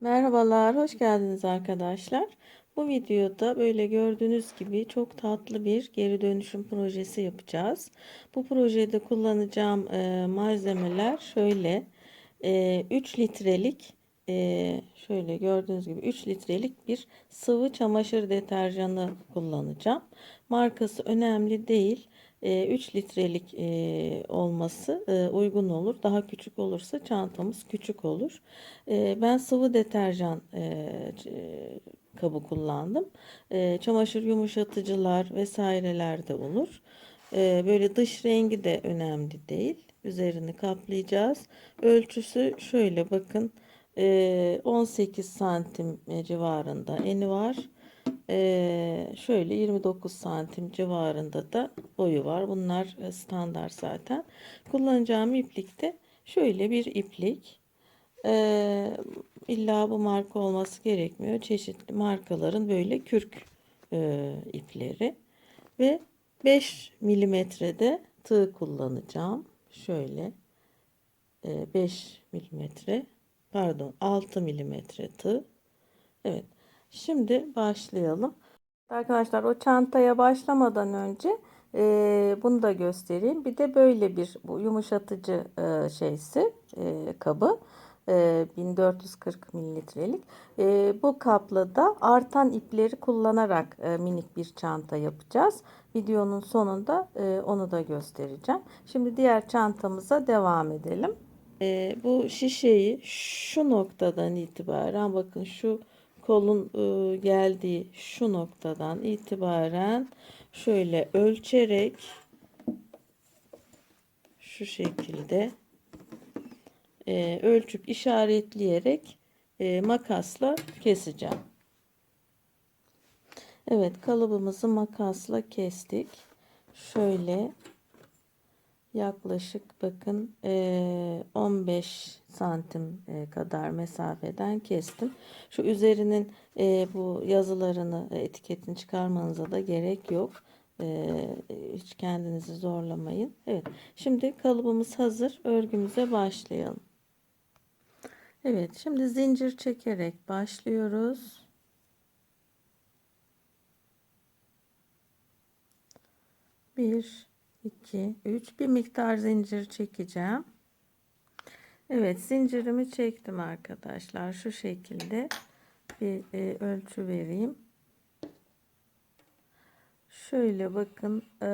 Merhabalar, hoş geldiniz arkadaşlar. Bu videoda böyle gördüğünüz gibi çok tatlı bir geri dönüşüm projesi yapacağız. Bu projede kullanacağım e, malzemeler şöyle e, 3 litrelik e, şöyle gördüğünüz gibi 3 litrelik bir sıvı çamaşır deterjanı kullanacağım. Markası önemli değil. 3 litrelik e, olması e, uygun olur. Daha küçük olursa çantamız küçük olur. E, ben sıvı deterjan kabı kullandım. Çamaşır yumuşatıcılar vesaireler de olur. Böyle dış rengi de önemli değil. Üzerini kaplayacağız. Ölçüsü şöyle bakın 18 santim civarında eni var. Ee, şöyle 29 santim civarında da boyu var. Bunlar e, standart zaten. Kullanacağım iplik de şöyle bir iplik. Ee, illa bu marka olması gerekmiyor. Çeşitli markaların böyle kürk e, ipleri ve 5 milimetrede tığ kullanacağım. Şöyle e, 5 milimetre pardon 6 milimetre tığ. Evet. Şimdi başlayalım. Arkadaşlar o çantaya başlamadan önce e, bunu da göstereyim. Bir de böyle bir bu yumuşatıcı e, şeysi e, kabı. 1440 mililitrelik. bu kapla da artan ipleri kullanarak minik bir çanta yapacağız. Videonun sonunda onu da göstereceğim. Şimdi diğer çantamıza devam edelim. bu şişeyi şu noktadan itibaren bakın şu kolun e, geldiği şu noktadan itibaren şöyle ölçerek şu şekilde e, ölçüp işaretleyerek e, makasla keseceğim. Evet kalıbımızı makasla kestik. Şöyle yaklaşık bakın 15 santim kadar mesafeden kestim. Şu üzerinin bu yazılarını etiketini çıkarmanıza da gerek yok. Hiç kendinizi zorlamayın. Evet. Şimdi kalıbımız hazır. Örgümüze başlayalım. Evet. Şimdi zincir çekerek başlıyoruz. Bir, 2, 3 bir miktar zincir çekeceğim. Evet zincirimi çektim arkadaşlar. Şu şekilde bir e, ölçü vereyim. Şöyle bakın e,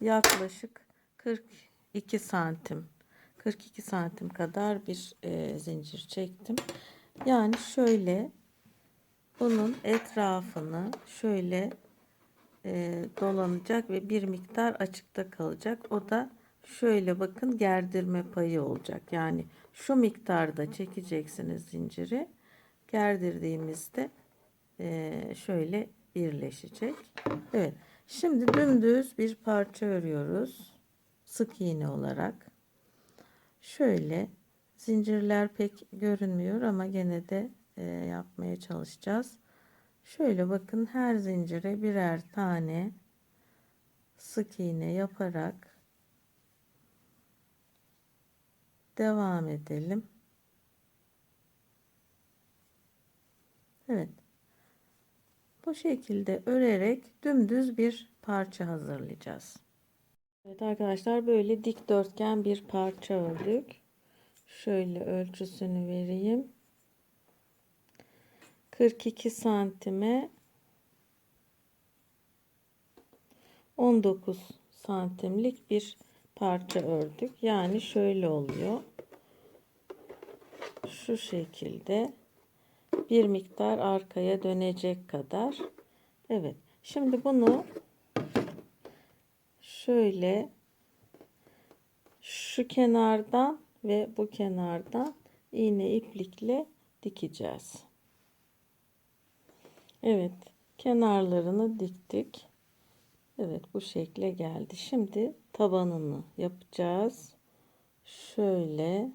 yaklaşık 42 santim 42 santim kadar bir e, zincir çektim. Yani şöyle bunun etrafını şöyle e, dolanacak ve bir miktar açıkta kalacak. O da şöyle bakın gerdirme payı olacak. Yani şu miktarda çekeceksiniz zinciri. Gerdirdiğimizde e, şöyle birleşecek. Evet. Şimdi dümdüz bir parça örüyoruz. Sık iğne olarak. Şöyle zincirler pek görünmüyor ama gene de e, yapmaya çalışacağız. Şöyle bakın her zincire birer tane sık iğne yaparak devam edelim. Evet. Bu şekilde örerek dümdüz bir parça hazırlayacağız. Evet arkadaşlar böyle dikdörtgen bir parça ördük. Şöyle ölçüsünü vereyim. 42 santime 19 santimlik bir parça ördük. Yani şöyle oluyor. Şu şekilde bir miktar arkaya dönecek kadar. Evet. Şimdi bunu şöyle şu kenardan ve bu kenardan iğne iplikle dikeceğiz. Evet. Kenarlarını diktik. Evet bu şekle geldi. Şimdi tabanını yapacağız. Şöyle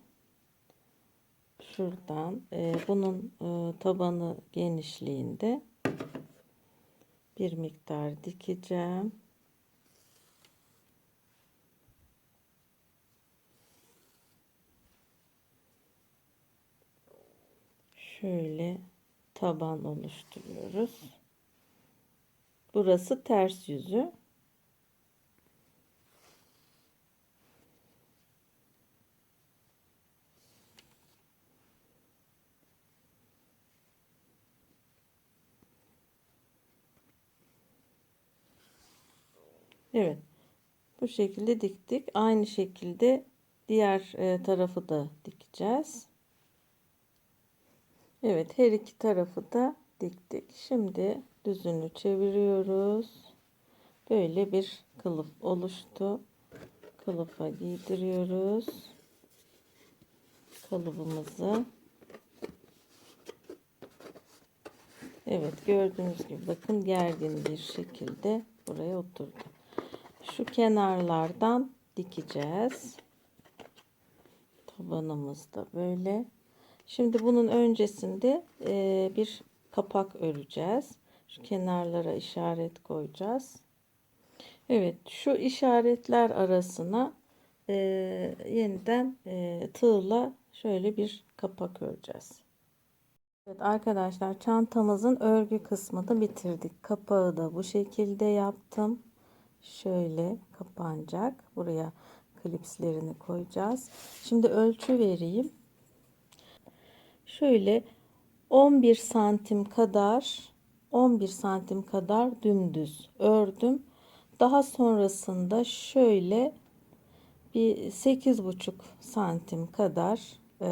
şuradan e, bunun e, tabanı genişliğinde bir miktar dikeceğim. şöyle taban oluşturuyoruz. Burası ters yüzü. Evet. Bu şekilde diktik. Aynı şekilde diğer e, tarafı da dikeceğiz. Evet, her iki tarafı da diktik. Şimdi düzünü çeviriyoruz. Böyle bir kılıf oluştu. Kılıfa giydiriyoruz. Kalıbımızı. Evet, gördüğünüz gibi bakın gergin bir şekilde buraya oturdu şu kenarlardan dikeceğiz. Tabanımız da böyle. Şimdi bunun öncesinde e, bir kapak öreceğiz. Şu kenarlara işaret koyacağız. Evet şu işaretler arasına e, yeniden e, tığla şöyle bir kapak öreceğiz. Evet arkadaşlar çantamızın örgü kısmını bitirdik. Kapağı da bu şekilde yaptım şöyle kapanacak. Buraya klipslerini koyacağız. Şimdi ölçü vereyim. Şöyle 11 santim kadar 11 santim kadar dümdüz ördüm. Daha sonrasında şöyle bir 8,5 santim kadar e,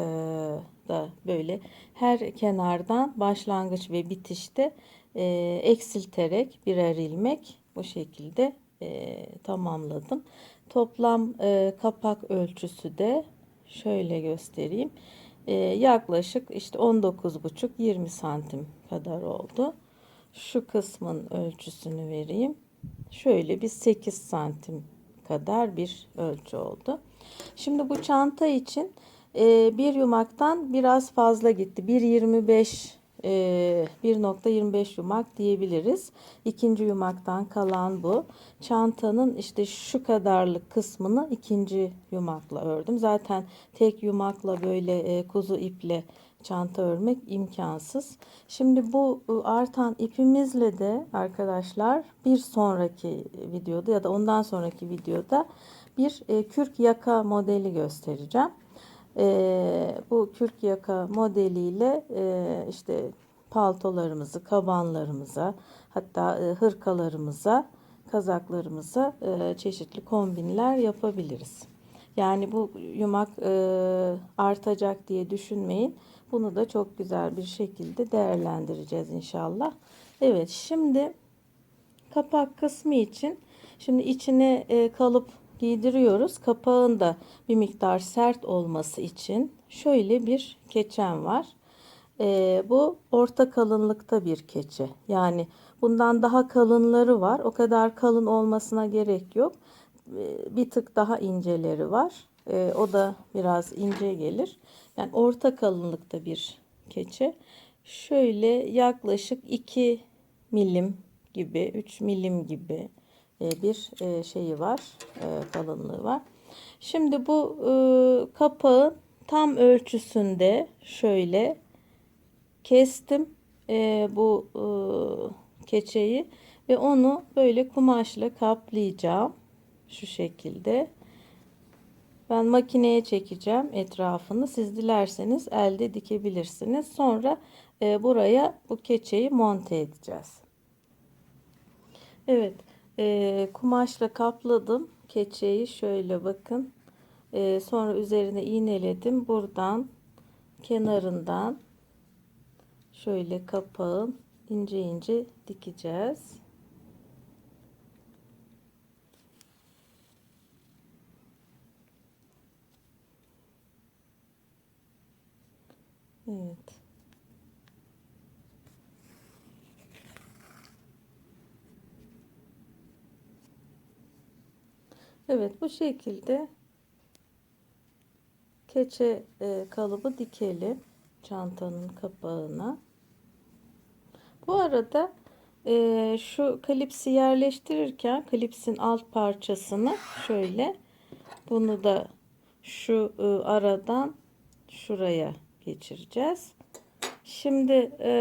da böyle her kenardan başlangıç ve bitişte e, eksilterek birer ilmek bu şekilde e, tamamladım. Toplam e, kapak ölçüsü de şöyle göstereyim. E, yaklaşık işte 19,5-20 santim kadar oldu. Şu kısmın ölçüsünü vereyim. Şöyle bir 8 santim kadar bir ölçü oldu. Şimdi bu çanta için e, bir yumaktan biraz fazla gitti. 1.25 1.25 ee, yumak diyebiliriz. İkinci yumaktan kalan bu. Çantanın işte şu kadarlık kısmını ikinci yumakla ördüm. Zaten tek yumakla böyle e, kuzu iple çanta örmek imkansız. Şimdi bu e, artan ipimizle de arkadaşlar bir sonraki videoda ya da ondan sonraki videoda bir e, kürk yaka modeli göstereceğim e, bu kürk yaka modeliyle e, işte paltolarımızı, kabanlarımıza hatta e, hırkalarımıza, kazaklarımıza e, çeşitli kombinler yapabiliriz. Yani bu yumak e, artacak diye düşünmeyin. Bunu da çok güzel bir şekilde değerlendireceğiz inşallah. Evet şimdi kapak kısmı için şimdi içine e, kalıp giydiriyoruz. Kapağın da bir miktar sert olması için şöyle bir keçem var. Ee, bu orta kalınlıkta bir keçe. Yani bundan daha kalınları var. O kadar kalın olmasına gerek yok. Ee, bir tık daha inceleri var. Ee, o da biraz ince gelir. Yani orta kalınlıkta bir keçe. Şöyle yaklaşık 2 milim gibi, 3 milim gibi bir e, şeyi var, e, kalınlığı var. Şimdi bu kapağın tam ölçüsünde şöyle kestim bu keçeyi ve onu böyle kumaşla kaplayacağım şu şekilde. Ben makineye çekeceğim etrafını. Siz dilerseniz elde dikebilirsiniz. Sonra buraya bu keçeyi monte edeceğiz. Evet e, kumaşla kapladım. Keçeyi şöyle bakın. E, sonra üzerine iğneledim. Buradan kenarından şöyle kapağın ince ince dikeceğiz. Evet Evet bu şekilde keçe e, kalıbı dikelim çantanın kapağına. Bu arada e, şu klipsi yerleştirirken klipsin alt parçasını şöyle bunu da şu e, aradan şuraya geçireceğiz. Şimdi e,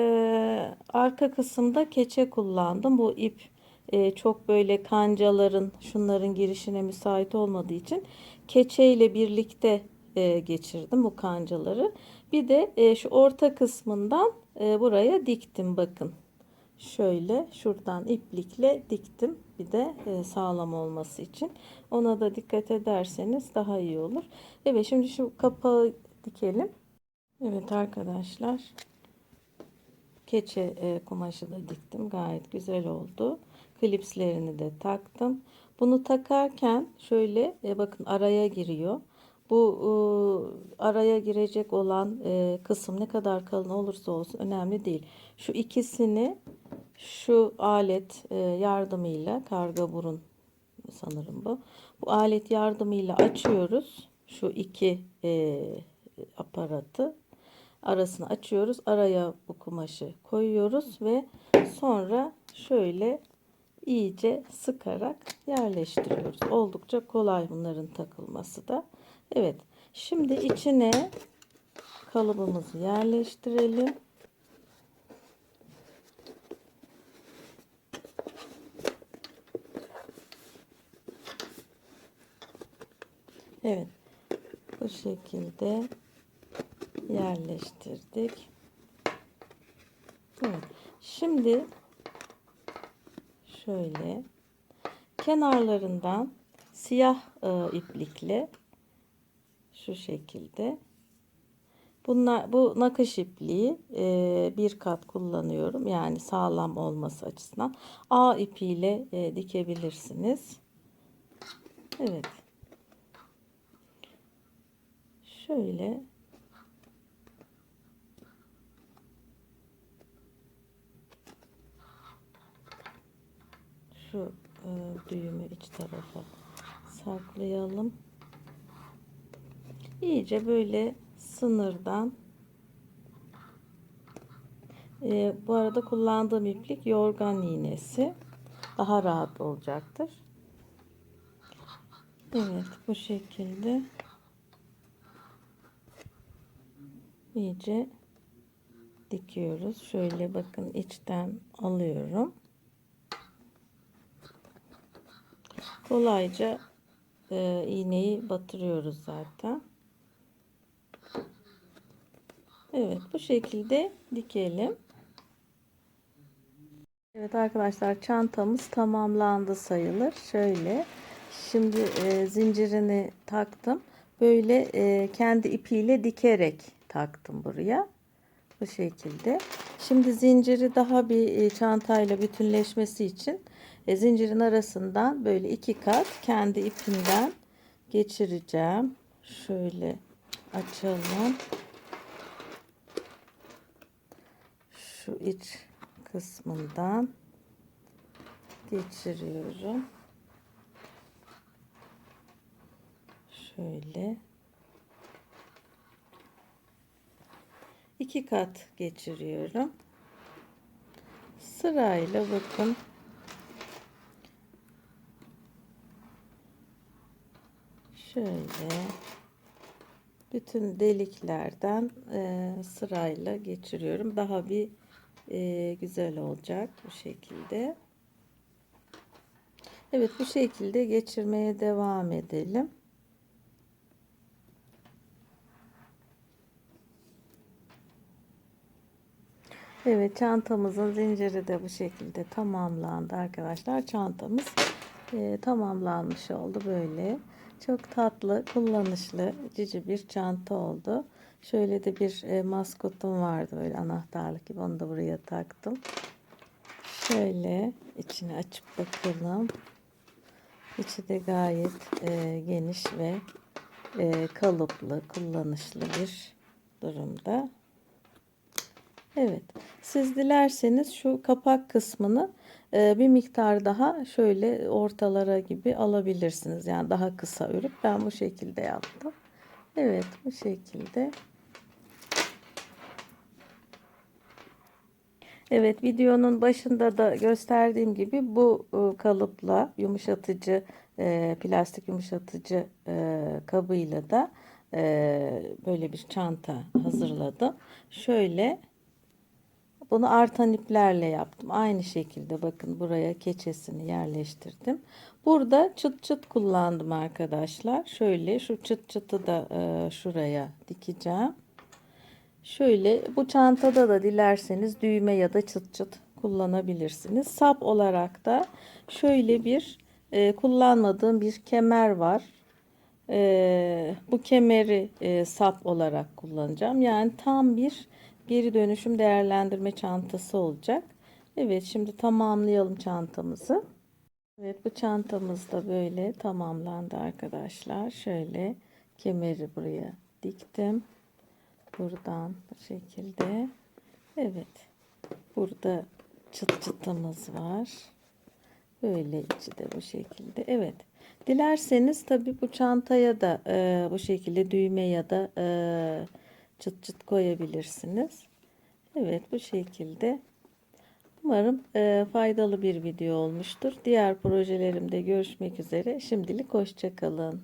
arka kısımda keçe kullandım. Bu ip e, çok böyle kancaların şunların girişine müsait olmadığı için keçe ile birlikte e, geçirdim bu kancaları. Bir de e, şu orta kısmından e, buraya diktim bakın. Şöyle şuradan iplikle diktim. Bir de e, sağlam olması için. Ona da dikkat ederseniz daha iyi olur. Evet şimdi şu kapağı dikelim. Evet arkadaşlar. Keçe e, kumaşı da diktim. Gayet güzel oldu. Klipslerini de taktım. Bunu takarken şöyle e, bakın araya giriyor. Bu e, araya girecek olan e, kısım ne kadar kalın olursa olsun önemli değil. Şu ikisini şu alet e, yardımıyla karga burun sanırım bu. Bu alet yardımıyla açıyoruz. Şu iki e, aparatı arasını açıyoruz. Araya bu kumaşı koyuyoruz ve sonra şöyle iyice sıkarak yerleştiriyoruz. Oldukça kolay bunların takılması da. Evet. Şimdi içine kalıbımızı yerleştirelim. Evet. Bu şekilde yerleştirdik. Evet. Şimdi şöyle kenarlarından siyah e, iplikle şu şekilde bunlar bu nakış ipliği e, bir kat kullanıyorum yani sağlam olması açısından A ipiyle e, dikebilirsiniz. Evet. Şöyle şu e, düğümü iç tarafa saklayalım. İyice böyle sınırdan e, bu arada kullandığım iplik yorgan iğnesi daha rahat olacaktır. Evet bu şekilde iyice dikiyoruz. Şöyle bakın içten alıyorum. Kolayca e, iğneyi batırıyoruz zaten. Evet bu şekilde dikelim. Evet arkadaşlar çantamız tamamlandı sayılır. Şöyle şimdi e, zincirini taktım. Böyle e, kendi ipiyle dikerek taktım buraya. Bu şekilde. Şimdi zinciri daha bir e, çantayla bütünleşmesi için e, zincirin arasından böyle iki kat kendi ipimden geçireceğim. Şöyle açalım. Şu iç kısmından geçiriyorum. Şöyle iki kat geçiriyorum. Sırayla bakın şöyle bütün deliklerden e, sırayla geçiriyorum. Daha bir e, güzel olacak bu şekilde. Evet bu şekilde geçirmeye devam edelim. Evet çantamızın zinciri de bu şekilde tamamlandı arkadaşlar. Çantamız e, tamamlanmış oldu böyle. Çok tatlı, kullanışlı, cici bir çanta oldu. Şöyle de bir e, maskotum vardı böyle anahtarlık gibi. Onu da buraya taktım. Şöyle içini açıp bakalım. İçi de gayet e, geniş ve e, kalıplı, kullanışlı bir durumda. Evet. Siz dilerseniz şu kapak kısmını bir miktar daha şöyle ortalara gibi alabilirsiniz. Yani daha kısa örüp ben bu şekilde yaptım. Evet bu şekilde. Evet videonun başında da gösterdiğim gibi bu e, kalıpla yumuşatıcı e, plastik yumuşatıcı e, kabıyla da böyle bir çanta hazırladım. Şöyle Bunu artan iplerle yaptım. Aynı şekilde bakın buraya keçesini yerleştirdim. Burada çıt çıt kullandım arkadaşlar. Şöyle şu çıt çıtı da e, şuraya dikeceğim. Şöyle bu çantada da dilerseniz düğme ya da çıt çıt kullanabilirsiniz. Sap olarak da şöyle bir e, kullanmadığım bir kemer var. E, bu kemeri e, sap olarak kullanacağım. Yani tam bir geri dönüşüm değerlendirme çantası olacak. Evet şimdi tamamlayalım çantamızı. Evet bu çantamız da böyle tamamlandı arkadaşlar. Şöyle kemeri buraya diktim. Buradan bu şekilde. Evet. Burada çıt çıtımız var. Böyle içi de bu şekilde. Evet. Dilerseniz tabi bu çantaya da e, bu şekilde düğme ya da e, çıt çıt koyabilirsiniz. Evet bu şekilde. Umarım e, faydalı bir video olmuştur. Diğer projelerimde görüşmek üzere. Şimdilik hoşçakalın.